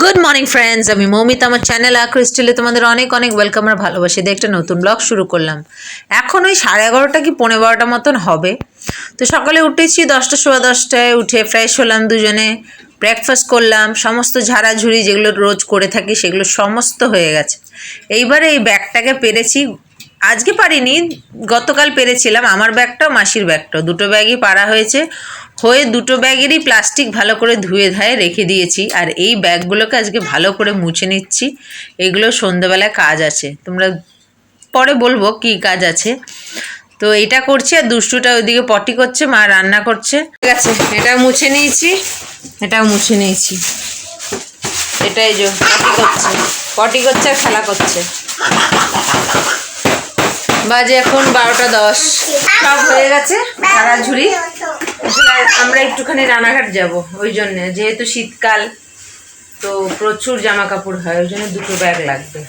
Good morning friends আমি মৌমিতা। আমার channel ক্রিস্টেলে তোমাদের অনেক অনেক ওয়েলকাম আর ভালোবাসি দিয়ে একটা নতুন ব্লগ শুরু করলাম। এখন ওই সাড়ে এগারোটা কি পনেরো বারোটা মতন হবে। তো সকালে উঠেছি দশটা সোয়া দশটায়, উঠে ফ্রেশ হলাম দুজনে ব্রেকফাস্ট করলাম, সমস্ত ঝাড়াঝুড়ি যেগুলো রোজ করে থাকি সেগুলো সমস্ত হয়ে গেছে। এইবারে এই ব্যাগটাকে পেরেছি। আজকে পারিনি, গতকাল পেরেছিলাম। আমার ব্যাগটাও মাসির ব্যাগটাও। দুটো ব্যাগই পারা হয়েছে। হয়ে দুটো ব্যাগেরই প্লাস্টিক ভালো করে ধুয়ে ধায়ে রেখে দিয়েছি। আর এই ব্যাগগুলোকে আজকে ভালো করে মুছে নিচ্ছি। এগুলো সন্ধ্যাবেলায় কাজ আছে। তোমরা পরে বলব কি কাজ আছে। তো এটা করছি আর দুষ্টুটা ওইদিকে পটি করছে, মা রান্না করছে। ঠিক আছে, এটা মুছে নিয়েছি, এটাও মুছে নিয়েছি। এটাই যে পটি করছে। পটি করছে আর খেলা করছে। বাজে এখন বারোটা দশ। সব হয়ে গেছে ঝুড়ি। আমরা একটুখানি রানাঘাট যাব ওই জন্য। যেহেতু শীতকাল তো প্রচুর জামা কাপড় হয় ওই জন্য দুটো ব্যাগ লাগবে।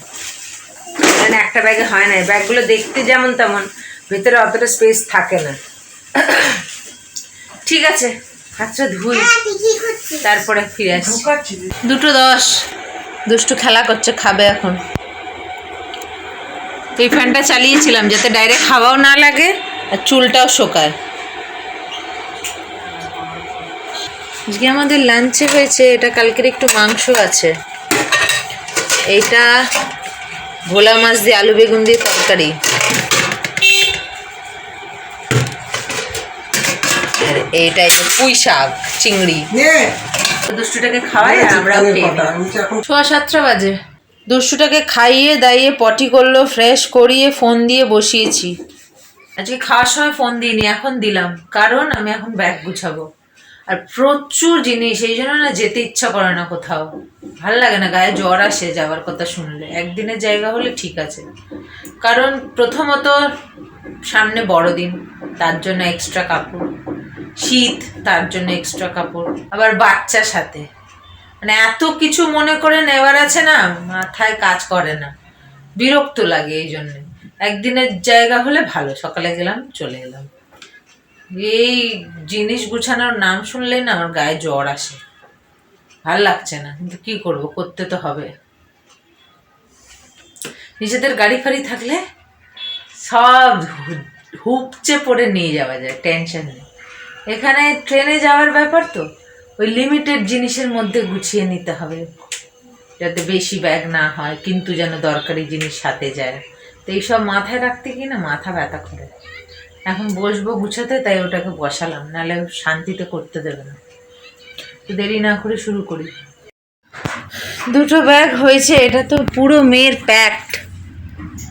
একটা ব্যাগে হয় না ব্যাগগুলো দেখতে যেমন তেমন ভেতরে অতটা স্পেস থাকে না। ঠিক আছে হাতটা ধুই। তারপরে ফিরে আসছি দুটো দশ। দুষ্টু খেলা করছে খাবে এখন। তো এই ফ্যানটা চালিয়েছিলাম যাতে ডাইরেক্ট হাওয়াও না লাগে আর চুলটাও শোকায়। আজকে আমাদের লাঞ্চে হয়েছে এটা কালকের একটু মাংস আছে। এইটা ভোলা মাছ দিয়ে আলু বেগুন দিয়ে তরকারি। আর এইটা যে পুঁই শাক চিংড়ি। দুষ্টুটাকে খাওয়াই আর আমরাও সোয়া সাতটা বাজে। দুষ্টুটাকে খাইয়ে দাইয়ে পটি করল ফ্রেশ করিয়ে ফোন দিয়ে বসিয়েছি। আজকে খাওয়ার সময় ফোন দিইনি এখন দিলাম। কারণ আমি এখন ব্যাগ গুছাবো। আর প্রচুর জিনিস, এই জন্য না যেতে ইচ্ছা করে না কোথাও। ভালো লাগে না, গায়ে জ্বর আসে যাওয়ার কথা শুনলে। একদিনের জায়গা হলে ঠিক আছে। কারণ প্রথমত সামনে বড়দিন, তার জন্য এক্সট্রা কাপড়। শীত, তার জন্য এক্সট্রা কাপড়। আবার বাচ্চার সাথে। মানে এত কিছু মনে করে নেওয়ার আছে না, মাথায় কাজ করে না। বিরক্ত লাগে এই জন্যে। একদিনের জায়গা হলে ভালো, সকালে গেলাম, চলে এলাম। এই জিনিস গুছানোর নাম শুনলে না আমার গায়ে জ্বর আসে। ভালো লাগছে না, কিন্তু কি করব, করতে তো হবে। নিজেদের গাড়ি ফাড়ি থাকলে সব হুপচে পড়ে নিয়ে যাওয়া যায় টেনশন নেই। এখানে ট্রেনে যাওয়ার ব্যাপার তো, ওই লিমিটেড জিনিসের মধ্যে গুছিয়ে নিতে হবে। যাতে বেশি ব্যাগ না হয়, কিন্তু যেন দরকারি জিনিস সাথে যায়। তো এইসব মাথায় রাখতে কি না মাথা ব্যথা করে। এখন বসবো গুছাতে, তাই ওটাকে বসালাম, নাহলে শান্তিতে করতে দেবে না। তো দেরি না করে শুরু করি। দুটো ব্যাগ হয়েছে, এটা তো পুরো মেয়ের প্যাকড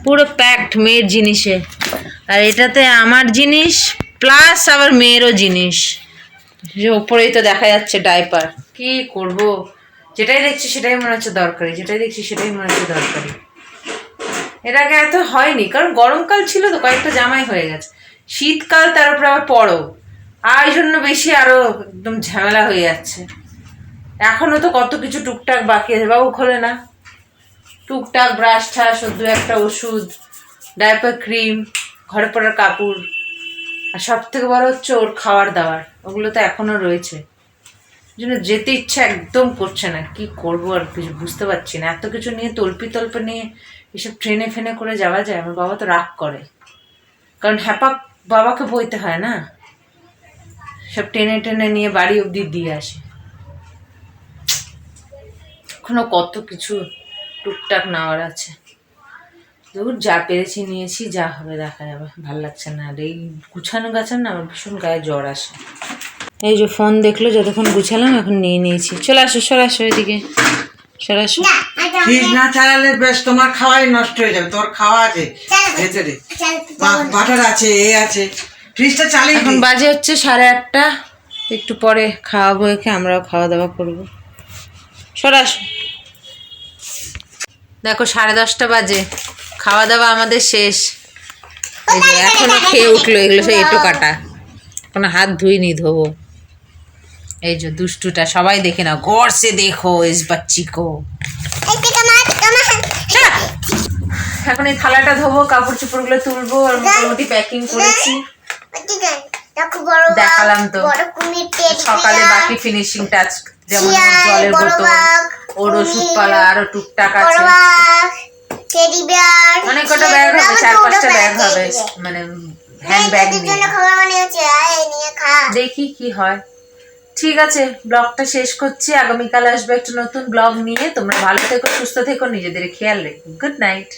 পুরো প্যাকড মেয়ের জিনিসে। আর এটাতে আমার জিনিস প্লাস আবার মেয়েরও জিনিস। যে ওপরেই তো দেখা যাচ্ছে ডাইপার কি করব? যেটাই দেখছি সেটাই মনে হচ্ছে দরকারি, যেটাই দেখছি সেটাই মনে হচ্ছে দরকারি। এর আগে এত হয়নি, কারণ গরমকাল ছিল তো, কয়েকটা জামাই হয়ে গেছে। শীতকাল তার উপরে আবার পরও আর জন্য বেশি আরও একদম ঝামেলা হয়ে যাচ্ছে। এখনও তো কত কিছু টুকটাক বাকি আছে। বাবু খোলে না। টুকটাক ব্রাশ ঠাস দু একটা ওষুধ ডাইপার ক্রিম ঘরে পড়ার কাপড়। আর সব থেকে বড় হচ্ছে ওর খাওয়ার দাওয়ার। ওগুলো তো এখনও রয়েছে। জন্য যেতে ইচ্ছা একদম করছে না। কি করব আর কিছু বুঝতে পারছি না। এত কিছু নিয়ে তল্পি তল্পে নিয়ে এসব ট্রেনে ফেনে করে যাওয়া যায়? আমার বাবা তো রাগ করে। কারণ হ্যাপা বাবাকে বইতে হয় না? সব টেনে টেনে নিয়ে বাড়ি অবধি দিয়ে আসে। এখনও কত কিছু টুকটাক নেওয়ার আছে। দূর যা পেরেছি নিয়েছি, যা হবে, দেখা যাবে। ভালো লাগছে না। আর এই গুছানো গাছানো না, আমার ভীষণ গায়ে জ্বর আসে। এই যে ফোন দেখল, যতক্ষণ গুছালাম, এখন নিয়ে নিয়েছি। চলে আসো সরে আসো এদিকে। সরে ফ্রিজ না চালালে বেশ তোমার খাওয়াই নষ্ট হয়ে যাবে তোর খাওয়া আছে। ভেতরে। বাটার আছে এ আছে। ফ্রিজটা চালিয়ে এখন বাজে হচ্ছে সাড়ে আটটা। একটু পরে খাওয়াবো একে আমরাও খাওয়া দাওয়া করব। সরে দেখো সাড়ে দশটা বাজে। খাওয়া দাওয়া আমাদের শেষ। এই যে এখনও খেয়ে উঠল এগুলো সে এটো কাটা। কোনো হাত ধুইনি ধোবো। এই যে দুষ্টুটা সবাই দেখে না সে দেখো ইস বাচ্চি কো এখন এই থালাটা ধোবো কাপড় চোপড়গুলো তুলবো আর মোটামুটি প্যাকিং করেছি। দেখালাম তো। সকালে বাকি ফিনিশিং টাচ যেমন জলের বোতল ওর ওষুধ পালা আরও টুকটাক আছে। অনেক কটা ব্যাগ হবে চার পাঁচটা ব্যাগ হবে মানে হ্যান্ড ব্যাগ নিয়ে। দেখি কি হয়। ঠিক আছে, ব্লগটা শেষ করছি। আগামীকাল আসবে একটা নতুন ব্লগ নিয়ে। তোমরা ভালো থেকো, সুস্থ থেকো, নিজেদের খেয়াল রেখো। Good night